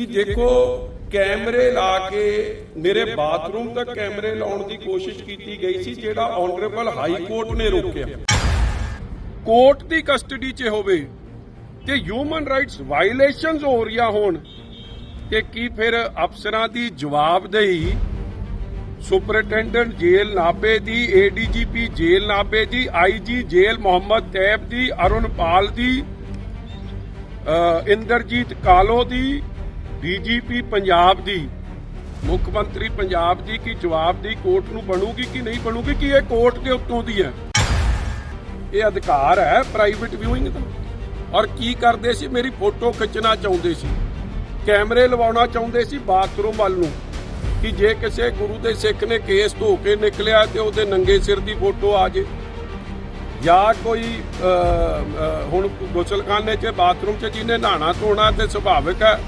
ਕਿ ਦੇਖੋ, ਕੈਮਰੇ ਲਾ ਕੇ ਮੇਰੇ ਬਾਥਰੂਮ ਤੱਕ ਕੈਮਰੇ ਲਾਉਣ ਦੀ ਕੋਸ਼ਿਸ਼ ਕੀਤੀ ਗਈ ਸੀ, ਜਿਹੜਾ ਆਨਰੇਬਲ ਹਾਈ ਕੋਰਟ ਨੇ ਰੋਕਿਆ। ਕੋਰਟ ਦੀ ਕਸਟਡੀ 'ਚ ਹੋਵੇ, ਤੇ ਹਿਊਮਨ ਰਾਈਟਸ ਵਾਇਲੇਸ਼ਨਸ ਹੋ ਰਹੀਆਂ ਹੋਣ, ਤੇ ਕੀ ਫਿਰ ਅਫਸਰਾਂ ਦੀ ਜਵਾਬਦੇਹੀ? ਸੁਪਰਡੈਂਟੈਂਟ ਜੇਲ੍ਹ ਨਾਭੇ ਦੀ ਏਡੀਜੀਪੀ ਜੇਲ੍ਹ ਨਾਭੇ ਦੀ ਆਈਜੀ ਜੇਲ੍ਹ ਮੁਹੰਮਦ ਤੈਬ ਦੀ ਅਰੁਣਪਾਲ ਦੀ ਇੰਦਰਜੀਤ ਕਾਲੋ ਦੀ ਡੀਜੀਪੀ ਪੰਜਾਬ ਦੀ, ਮੁੱਖ ਮੰਤਰੀ ਪੰਜਾਬ ਦੀ ਕੀ ਜਵਾਬ ਦੀ ਕੋਰਟ ਨੂੰ ਬਣੂਗੀ ਕਿ ਨਹੀਂ ਬਣੂਗੀ, ਕਿ ਇਹ ਕੋਰਟ ਦੇ ਉੱਤੋਂ ਦੀ ਹੈ? ਇਹ ਅਧਿਕਾਰ ਹੈ ਪ੍ਰਾਈਵੇਟ ਵਿਊਇੰਗ ਦਾ। ਔਰ ਕੀ ਕਰਦੇ ਸੀ? ਮੇਰੀ ਫੋਟੋ ਖਿੱਚਣਾ ਚਾਹੁੰਦੇ ਸੀ। ਕੈਮਰੇ ਲਵਾਉਣਾ ਚਾਹੁੰਦੇ ਸੀ ਬਾਥਰੂਮ ਵੱਲ ਨੂੰ। ਕਿ ਜੇ ਕਿਸੇ ਗੁਰੂ ਦੇ ਸਿੱਖ ਨੇ ਕੇਸ ਧੋ ਕੇ ਨਿਕਲਿਆ ਤੇ ਉਹਦੇ ਨੰਗੇ ਸਿਰ ਦੀ ਫੋਟੋ ਆ ਜੇ। ਜਾਂ ਕੋਈ ਹੁਣ ਗੁਸਲਖਾਨੇ 'ਚ ਬਾਥਰੂਮ 'ਚ ਜਿਹਨੇ ਨਹਾਣਾ ਧੋਣਾ ਤੇ ਸੁਭਾਵਿਕ ਹੈ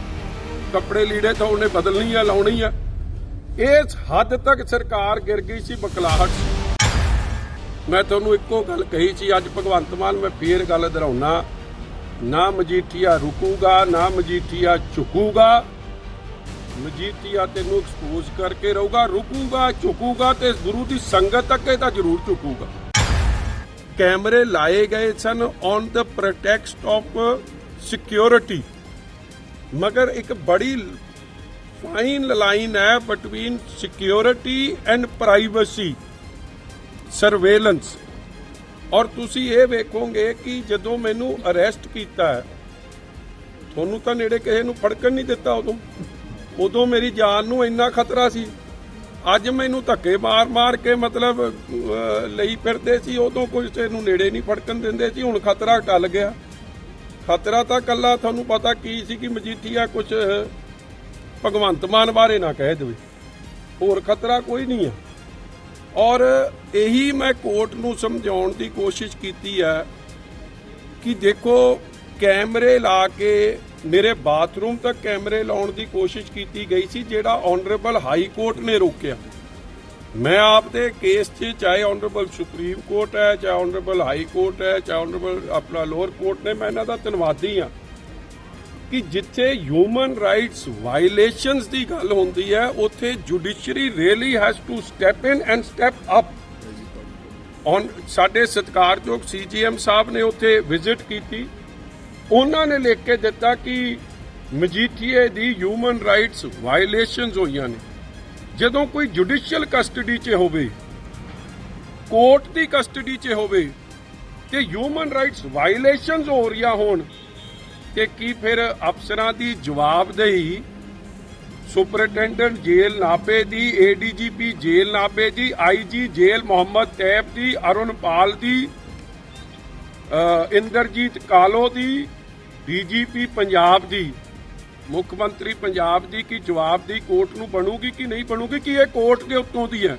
ਕੱਪੜੇ ਲੀੜੇ ਤਾਂ ਉਹਨੇ ਬਦਲਣੀ ਆ, ਲਾਉਣੀ ਆ। ਇਸ ਹੱਦ ਤੱਕ ਸਰਕਾਰ ਗਿਰ ਗਈ ਸੀ, ਬਕਲਾਹਟ ਮੈਂ ਤੁਹਾਨੂੰ ਇੱਕੋ ਗੱਲ ਕਹੀ ਸੀ, ਅੱਜ ਭਗਵੰਤ ਮਾਨ ਮੈਂ ਫੇਰ ਗੱਲ ਦੁਹਰਾਉਣਾ। ਨਾ ਮਜੀਠੀਆ ਰੁਕੂਗਾ, ਨਾ ਮਜੀਠੀਆ ਝੁਕੂਗਾ। ਮਜੀਠੀਆ ਤੈਨੂੰ ਐਕਸਪੋਜ਼ ਕਰਕੇ ਰਹੂਗਾ, ਰੁਕੂਗਾ, ਝੁਕੂਗਾ ਤੇ ਗੁਰੂ ਦੀ ਸੰਗਤ ਤੱਕ ਇਹ ਤਾਂ ਜ਼ਰੂਰ ਝੁਕੂਗਾ। ਕੈਮਰੇ ਲਾਏ ਗਏ ਸਨ on the pretext of security ਮਗਰ ਇੱਕ ਬੜੀ ਫਾਈਨ ਲਾਈਨ ਹੈ between security and privacy surveillance ਔਰ ਤੁਸੀਂ ਇਹ ਵੇਖੋਗੇ ਕਿ ਜਦੋਂ ਮੈਨੂੰ ਅਰੈਸਟ ਕੀਤਾ ਤੁਹਾਨੂੰ ਤਾਂ ਨੇੜੇ ਕਿਸੇ ਨੂੰ ਫੜਕਣ ਨਹੀਂ ਦਿੱਤਾ ਉਦੋਂ। ਉਦੋਂ ਮੇਰੀ ਜਾਨ ਨੂੰ ਇੰਨਾ ਖਤਰਾ ਸੀ। ਅੱਜ ਮੈਨੂੰ ਧੱਕੇ ਮਾਰ-ਮਾਰ ਕੇ ਮਤਲਬ ਲਈ ਫਿਰਦੇ ਸੀ। ਉਦੋਂ ਕੋਈ ਕਿਸੇ ਨੂੰ ਨੇੜੇ ਨਹੀਂ ਫੜਕਣ ਦਿੰਦੇ ਸੀ। ਹੁਣ ਖਤਰਾ ਟਲ ਗਿਆ। ਖਤਰਾ ਤਾਂ ਕੱਲਾ ਤੁਹਾਨੂੰ ਪਤਾ ਕੀ ਸੀ ਕਿ ਮਜੀਠੀਆ ਕੁਝ ਭਗਵੰਤ ਮਾਨ ਬਾਰੇ ਨਾ ਕਹਿ ਦੇਵੇ। ਹੋਰ ਖਤਰਾ ਕੋਈ ਨਹੀਂ ਹੈ ਔਰ ਇਹੀ ਮੈਂ ਕੋਰਟ ਨੂੰ ਸਮਝਾਉਣ ਦੀ ਕੋਸ਼ਿਸ਼ ਕੀਤੀ ਹੈ ਕਿ ਦੇਖੋ, ਕੈਮਰੇ ਲਾ ਕੇ ਮੇਰੇ ਬਾਥਰੂਮ ਤੱਕ ਕੈਮਰੇ ਲਾਉਣ ਦੀ ਕੋਸ਼ਿਸ਼ ਕੀਤੀ ਗਈ ਸੀ, ਜਿਹੜਾ ਆਨਰੇਬਲ ਹਾਈ ਕੋਰਟ ਨੇ ਰੋਕਿਆ। ਮੈਂ ਆਪ ਦੇ ਕੇਸ 'ਚ ਚਾਹੇ ਆਨਰੇਬਲ ਸੁਪਰੀਮ ਕੋਰਟ ਹੈ, ਚਾਹੇ ਆਨਰੇਬਲ ਹਾਈ ਕੋਰਟ ਹੈ, ਚਾਹੇ ਆਨਰੇਬਲ ਆਪਣਾ ਲੋਅਰ ਕੋਰਟ ਨੇ, ਮੈਂ ਇਹਨਾਂ ਦਾ ਧੰਨਵਾਦੀ ਹਾਂ ਕਿ ਜਿੱਥੇ ਹਿਊਮਨ ਰਾਈਟਸ ਵਾਇਲੇਸ਼ਨਸ ਦੀ ਗੱਲ ਹੁੰਦੀ ਹੈ, ਉੱਥੇ judiciary really has to step in and step up on ਸਾਡੇ ਸਤਿਕਾਰਯੋਗ ਸੀਜੀਐਮ ਸਾਹਿਬ ਨੇ ਉੱਥੇ ਵਿਜ਼ਿਟ ਕੀਤੀ। ਉਹਨਾਂ ਨੇ ਲਿਖ ਕੇ ਦਿੱਤਾ ਕਿ ਮਜੀਠੀਏ ਦੀ ਹਿਊਮਨ ਰਾਈਟਸ ਵਾਇਲੇਸ਼ਨਸ ਹੋਈਆਂ ਨੇ। ਜਦੋਂ ਕੋਈ ਜੁਡੀਸ਼ੀਅਲ ਕਸਟਡੀ 'ਚ ਹੋਵੇ ਕੋਰਟ ਦੀ ਕਸਟਡੀ 'ਚ ਹੋਵੇ ਤੇ ਹਿਊਮਨ ਰਾਈਟਸ ਵਾਇਲੇਸ਼ਨਸ ਹੋ ਰਹੀਆਂ ਹੋਣ, ਤੇ ਕੀ ਫਿਰ ਅਫਸਰਾਂ ਦੀ ਜਵਾਬਦੇਹੀ ਸੁਪਰਟੈਂਡੈਂਟ ਜੇਲ੍ਹ ਨਾਭੇ ਦੀ ਏਡੀਜੀਪੀ ਜੇਲ੍ਹ ਨਾਭੇ ਦੀ ਆਈਜੀ ਜੇਲ੍ਹ ਮੁਹੰਮਦ ਤੈਬ ਦੀ, ਅਰੁਣਪਾਲ ਦੀ ਇੰਦਰਜੀਤ ਕਾਲੋ ਦੀ ਡੀਜੀਪੀ ਪੰਜਾਬ ਦੀ। ਮੁੱਖ ਮੰਤਰੀ ਪੰਜਾਬ ਦੀ ਕੀ ਜਵਾਬ ਦੀ ਕੋਰਟ ਨੂੰ ਬਣੂਗੀ ਕਿ ਨਹੀਂ ਬਣੂਗੀ? ਕਿ ਇਹ ਕੋਰਟ ਦੇ ਉੱਤੋਂ ਦੀ ਹੈ?